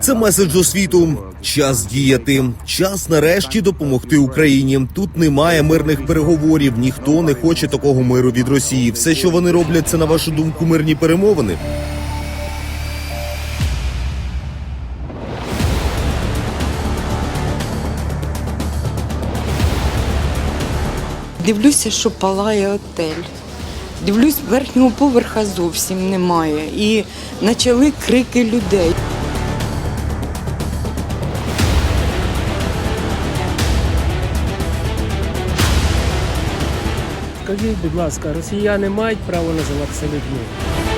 Це меседж у світу. Час діяти. Час нарешті допомогти Україні. Тут немає мирних переговорів. Ніхто не хоче такого миру від Росії. Все, що вони роблять, це на вашу думку мирні перемовини. Дивлюся, що палає отель. Дивлюсь, верхнього поверха зовсім немає. І почали крики людей. Скажіть, будь ласка, росіяни мають право називатися людьми?